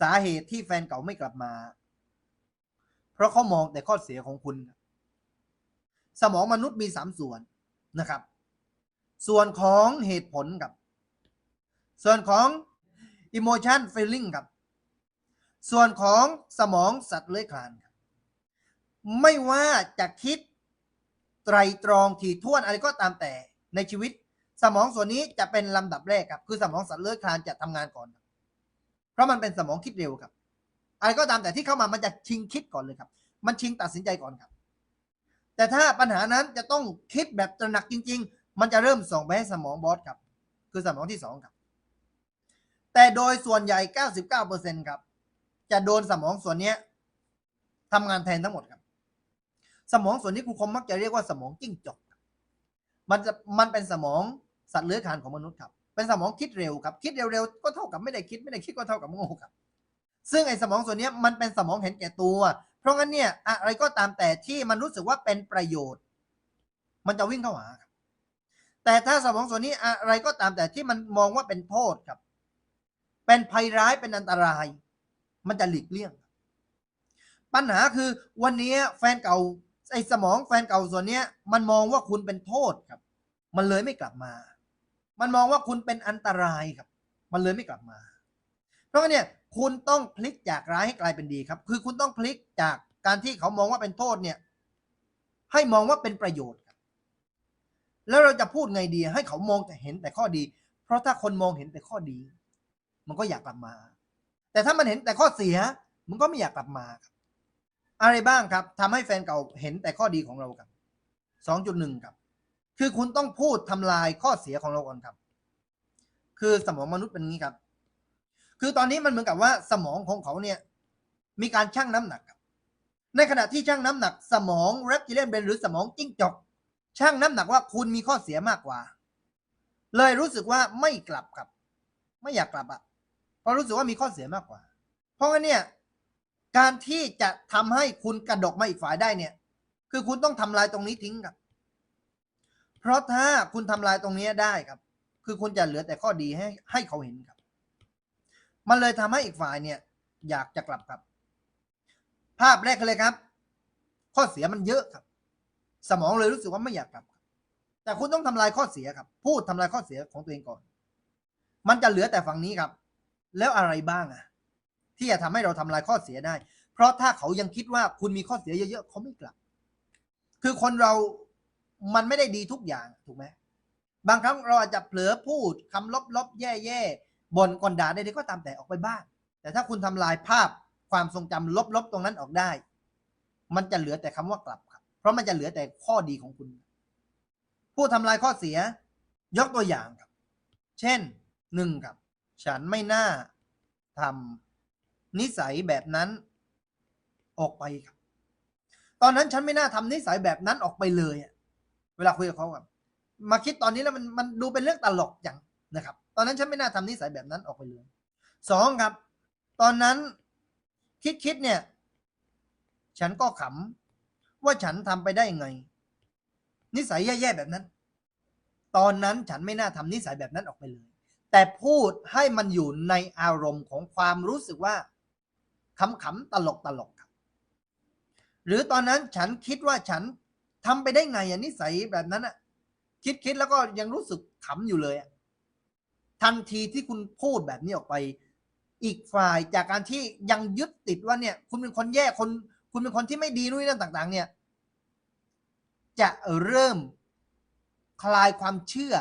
สาเหตุที่แฟนเก่าไม่กลับมา เพราะเขามองแต่ข้อเสียของคุณ สมองมนุษย์มีสามส่วนนะครับ ส่วนของเหตุผลกับ ส่วนของ emotion feeling ครับ ส่วนของสมองสัตว์เลื้อยคลานครับ ไม่ว่าจะคิดไตรตรองถี่ถ้วนอะไรก็ตามแต่ในชีวิต สมองส่วนนี้จะเป็นลำดับแรกครับ คือสมองสัตว์เลื้อยคลานจะทำงานก่อนครับ เพราะมันเป็นสมองคิดเร็วครับ อะไรก็ตามแต่ที่เข้ามามันจะชิงคิดก่อนเลยครับ มันชิงตัดสินใจก่อนครับ แต่ถ้าปัญหานั้นจะต้องคิดแบบตระหนักจริง ๆ มันจะเริ่มส่งไปให้สมองบอสครับ คือสมองที่สองครับ แต่โดยส่วนใหญ่ 99%ครับ จะโดนสมองส่วนนี้ทำงานแทนทั้งหมดครับ สมองส่วนนี้ครูคมมักจะเรียกว่าสมองจิ้งจกครับมันจะมันเป็นสมองสัตว์เลื้อยคลานของมนุษย์ครับ เป็นสมองคิดเร็วครับ คิดเร็วๆก็เท่ากับไม่ได้คิดไม่ได้คิดก็เท่ากับโง่ครับ ซึ่งไอ้สมองส่วนนี้มันเป็นสมองเห็นแก่ตัว เพราะงั้นเนี่ยอะไรก็ตามแต่ที่มันรู้สึกว่าเป็นประโยชน์ มันจะวิ่งเข้าหาครับแต่ถ้าสมองส่วนนี้อะไรก็ตามแต่ที่มันมองว่าเป็นโทษครับ เป็นภัยร้ายเป็นอันตราย มันจะหลีกเลี่ยง ปัญหาคือวันนี้แฟนเก่าไอ้สมองแฟนเก่าส่วนเนี้ยมันมองว่าคุณเป็นโทษครับ มันเลยไม่กลับมา มันมองว่าคุณเป็นอันตรายครับ มันเลยไม่กลับมา เพราะงั้นเนี่ยคุณต้องพลิกจากร้ายให้กลายเป็นดีครับ คือคุณต้องพลิกจากการที่เขามองว่าเป็นโทษเนี่ย ให้มองว่าเป็นประโยชน์ครับ แล้วเราจะพูดไงดีให้เขามองแต่เห็นแต่ข้อดี เพราะถ้าคนมองเห็นแต่ข้อดี มันก็อยากกลับมา แต่ถ้ามันเห็นแต่ข้อเสีย มันก็ไม่อยากกลับมาครับ อะไรบ้างครับทำให้แฟนเก่าเห็นแต่ข้อดีของเราครับสองจุดหนึ่งครับ คือคุณต้องพูดทำลายข้อเสียของเราก่อนครับ คือสมองมนุษย์เป็นงี้ครับ คือตอนนี้มันเหมือนกับว่าสมองของเขาเนี่ยมีการชั่งน้ำหนักครับ ในขณะที่ชั่งน้ำหนัก สมองเรปติเลนเบนหรือสมองจิ้งจกชั่งน้ำหนักว่าคุณมีข้อเสียมากกว่า เลยรู้สึกว่าไม่กลับครับ ไม่อยากกลับอะเพราะรู้สึกว่ามีข้อเสียมากกว่า เพราะงั้นเนี่ยการที่จะทำให้คุณกระดกมาอีกฝ่ายได้เนี่ย คือคุณต้องทำลายตรงนี้ทิ้งครับ เพราะถ้าคุณทำลายตรงนี้ได้ครับ คือคุณจะเหลือแต่ข้อดีให้ให้เขาเห็นครับ มันเลยทำให้อีกฝ่ายเนี่ย อยากจะกลับครับ ภาพแรกเลยครับ ข้อเสียมันเยอะครับ สมองเลยรู้สึกว่าไม่อยากกลับ แต่คุณต้องทำลายข้อเสียครับ พูดทำลายข้อเสียของตัวเองก่อน มันจะเหลือแต่ฝั่งนี้ครับ แล้วอะไรบ้างอะที่จะทำให้เราทำลายข้อเสียได้ เพราะถ้าเขายังคิดว่าคุณมีข้อเสียเยอะๆเขาไม่กลับ คือคนเรา มันไม่ได้ดีทุกอย่างถูกไหมบางครั้งเราอาจจะเผลอพูดคำลบๆแย่ๆบ่นก่อนด่าใดๆก็ตามแต่ออกไปบ้าง แต่ถ้าคุณทำลายภาพความทรงจำลบๆตรงนั้นออกได้ มันจะเหลือแต่คำว่ากลับครับ เพราะมันจะเหลือแต่ข้อดีของคุณ ผู้ทำลายข้อเสีย ยกตัวอย่างครับ เช่นหนึ่งครับ ฉันไม่น่าทำนิสัยแบบนั้น ออกไปครับ ตอนนั้นฉันไม่น่าทำนิสัยแบบนั้นออกไปเลยอะ เวลาคุยกับเขาครับมาคิดตอนนี้แล้วมันมันดูเป็นเรื่องตลกอย่างนะครับ ตอนนั้นฉันไม่น่าทำนิสัยแบบนั้นออกไปเลยสองครับ ตอนนั้นคิดคิดเนี่ย ฉันก็ขำว่าฉันทำไปได้ยังไง นิสัยแย่ๆแบบนั้น ตอนนั้นฉันไม่น่าทำนิสัยแบบนั้นออกไปเลย แต่พูดให้มันอยู่ในอารมณ์ของความรู้สึกว่าขำๆตลกตลกครับ หรือตอนนั้นฉันคิดว่าฉัน ทำไปได้ไงอะนิสัยแบบนั้นอะ คิดคิดแล้วก็ยังรู้สึกขำอยู่เลยอะทันทีที่คุณพูดแบบนี้ออกไป อีกฝ่ายจากการที่ยังยึดติดว่าเนี่ย คุณเป็นคนแย่คน คุณเป็นคนที่ไม่ดีนู่นนี่นั่นต่าง ๆ เนี่ย จะเริ่มคลายความเชื่อ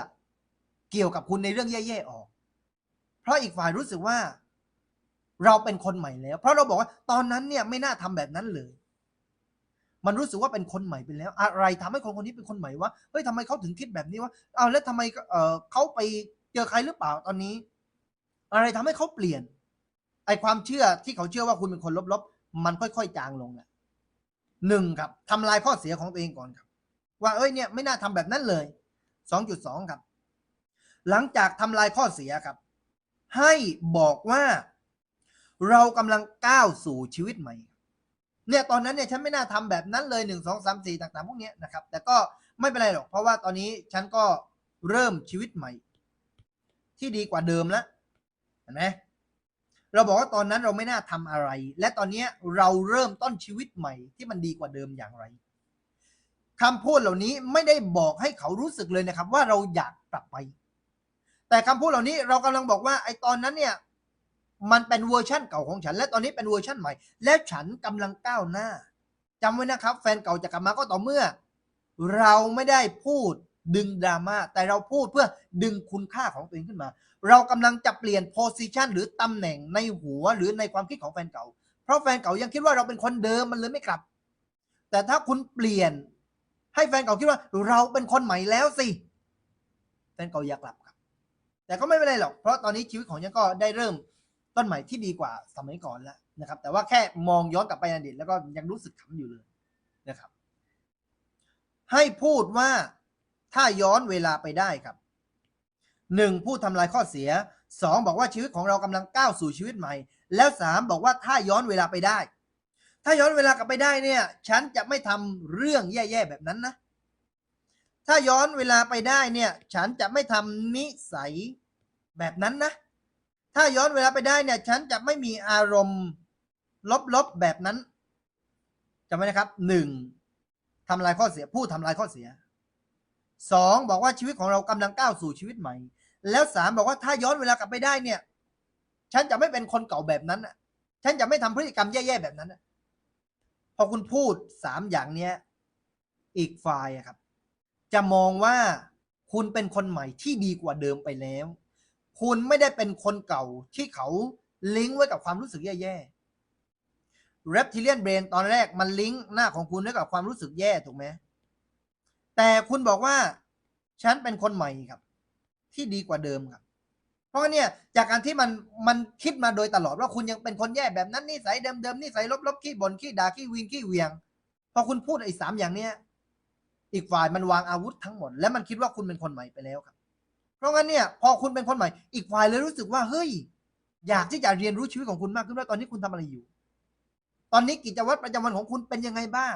เกี่ยวกับคุณในเรื่องแย่ๆออก เพราะอีกฝ่ายรู้สึกว่า เราเป็นคนใหม่แล้ว เพราะเราบอกว่าตอนนั้นเนี่ยไม่น่าทำแบบนั้นเลย มันรู้สึกว่าเป็นคนใหม่ไปแล้ว อะไรทำให้คนคนนี้เป็นคนใหม่วะเฮ้ยทำไมเขาถึงคิดแบบนี้วะเอาแล้วทำไมเออเขาไปเจอใครหรือเปล่าตอนนี้ อะไรทำให้เขาเปลี่ยน ไอความเชื่อที่เขาเชื่อว่าคุณเป็นคนลบๆ มันค่อยๆจางลงแหละหนึ่งครับทำลายข้อเสียของตัวเองก่อนครับ ว่าเอ้ยเนี่ยไม่น่าทำแบบนั้นเลยสองจุดสองครับ หลังจากทำลายข้อเสียครับ ให้บอกว่า เรากำลังก้าวสู่ชีวิตใหม่ เนี่ยตอนนั้นเนี่ยฉันไม่น่าทำแบบนั้นเลยหนึ่งสองสามสี่ต่างๆ พวกนี้นะครับ แต่ก็ไม่เป็นไรหรอก เพราะว่าตอนนี้ฉันก็เริ่มชีวิตใหม่ ที่ดีกว่าเดิมแล้วเห็นไหมเราบอกว่าตอนนั้นเราไม่น่าทำอะไร และตอนนี้เราเริ่มต้นชีวิตใหม่ที่มันดีกว่าเดิมอย่างไรคำพูดเหล่านี้ไม่ได้บอกให้เขารู้สึกเลยนะครับ ว่าเราอยากกลับไป แต่คำพูดเหล่านี้เรากำลังบอกว่าไอ้ตอนนั้นเนี่ย มันเป็นเวอร์ชั่นเก่าของฉัน และตอนนี้เป็นเวอร์ชั่นใหม่ และฉันกำลังก้าวหน้าจำไว้นะครับ แฟนเก่าจะกลับมาก็ต่อเมื่อ เราไม่ได้พูดดึงดราม่าแต่เราพูดเพื่อดึงคุณค่าของตัวเองขึ้นมา เรากำลังจะเปลี่ยนโพสิชันหรือตำแหน่งในหัวหรือในความคิดของแฟนเก่า เพราะแฟนเก่ายังคิดว่าเราเป็นคนเดิมมันเลยไม่กลับ แต่ถ้าคุณเปลี่ยน ให้แฟนเก่าคิดว่าเราเป็นคนใหม่แล้วสิแฟนเก่าอยากกลับครับ แต่ก็ไม่เป็นไรหรอกเพราะตอนนี้ชีวิตของฉันก็ได้เริ่ม ต้นใหม่ที่ดีกว่าสมัยก่อนแล้วนะครับ แต่ว่าแค่มองย้อนกลับไปในอดีตแล้วก็ยังรู้สึกขำอยู่เลยนะครับ ให้พูดว่าถ้าย้อนเวลาไปได้ครับหนึ่งพูดทำลายข้อเสียสองบอกว่าชีวิตของเรากำลังก้าวสู่ชีวิตใหม่ แล้วสามบอกว่าถ้าย้อนเวลาไปได้ ถ้าย้อนเวลากลับไปได้เนี่ย ฉันจะไม่ทำเรื่องแย่ๆแบบนั้นนะ ถ้าย้อนเวลาไปได้เนี่ย ฉันจะไม่ทำนิสัยแบบนั้นนะ ถ้าย้อนเวลาไปได้เนี่ย ฉันจะไม่มีอารมณ์ลบๆแบบนั้นจำไว้นะครับหนึ่งทำลายข้อเสียพูดทำลายข้อเสียสองบอกว่าชีวิตของเรากำลังก้าวสู่ชีวิตใหม่ แล้วสามบอกว่าถ้าย้อนเวลากลับไปได้เนี่ย ฉันจะไม่เป็นคนเก่าแบบนั้นอะ ฉันจะไม่ทำพฤติกรรมแย่ๆแบบนั้นน่ะพอคุณพูดสามอย่างเนี้ย อีกฝ่ายอะครับ จะมองว่าคุณเป็นคนใหม่ที่ดีกว่าเดิมไปแล้ว คุณไม่ได้เป็นคนเก่าที่เขาลิงก์ไว้กับความรู้สึกแย่ๆ reptilian brain ตอนแรกมันลิงก์หน้าของคุณไว้กับความรู้สึกแย่ถูกไหมแต่คุณบอกว่าฉันเป็นคนใหม่ครับ ที่ดีกว่าเดิมครับ เพราะเนี่ยจากการที่มันมันคิดมาโดยตลอดว่าคุณยังเป็นคนแย่แบบนั้นนิสัยเดิมๆนิสัยลบๆขี้บ่นขี้ด่าขี้วิงขี้เหวียงพอคุณพูดไอ้สามอย่างเนี้ยอีกฝ่ายมันวางอาวุธทั้งหมด และมันคิดว่าคุณเป็นคนใหม่ไปแล้วครับ ราะงั้นเนี่ยพอคุณเป็นคนใหม่ อีกฝ่ายเลยรู้สึกว่าเฮ้ย อยากที่จะเรียนรู้ชีวิตของคุณมากขึ้นว่าตอนนี้คุณทำอะไรอยู่ ตอนนี้กิจวัตรประจำวันของคุณเป็นยังไงบ้าง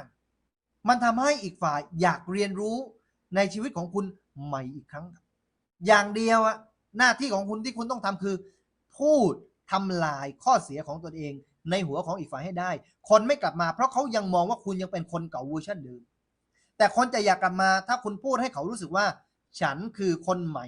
มันทำให้อีกฝ่ายอยากเรียนรู้ในชีวิตของคุณใหม่อีกครั้ง อย่างเดียวอะหน้าที่ของคุณที่คุณต้องทำคือ พูดทำลายข้อเสียของตนเอง ในหัวของอีกฝ่ายให้ได้ คนไม่กลับมาเพราะเขายังมองว่าคุณยังเป็นคนเก่าเวอร์ชันเดิมแต่คนจะอยากกลับมาถ้าคุณพูดให้เขารู้สึกว่า ฉันคือคนใหม่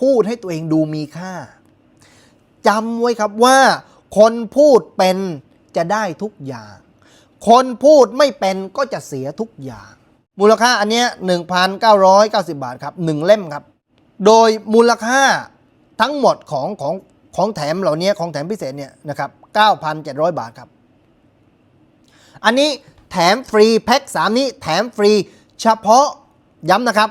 พูดให้ตัวเองดูมีค่าจำไว้ครับว่า คนพูดเป็นจะได้ทุกอย่าง คนพูดไม่เป็นก็จะเสียทุกอย่าง มูลค่าอันเนี้ย1,990 บาทครับ1เล่มครับ โดยมูลค่าทั้งหมดของของของแถมเหล่านี้ของแถมพิเศษเนี่ยนะครับ9,700 บาทครับ อันนี้แถมฟรีแพ็ค3 นี้แถมฟรีเฉพาะย้ำนะครับ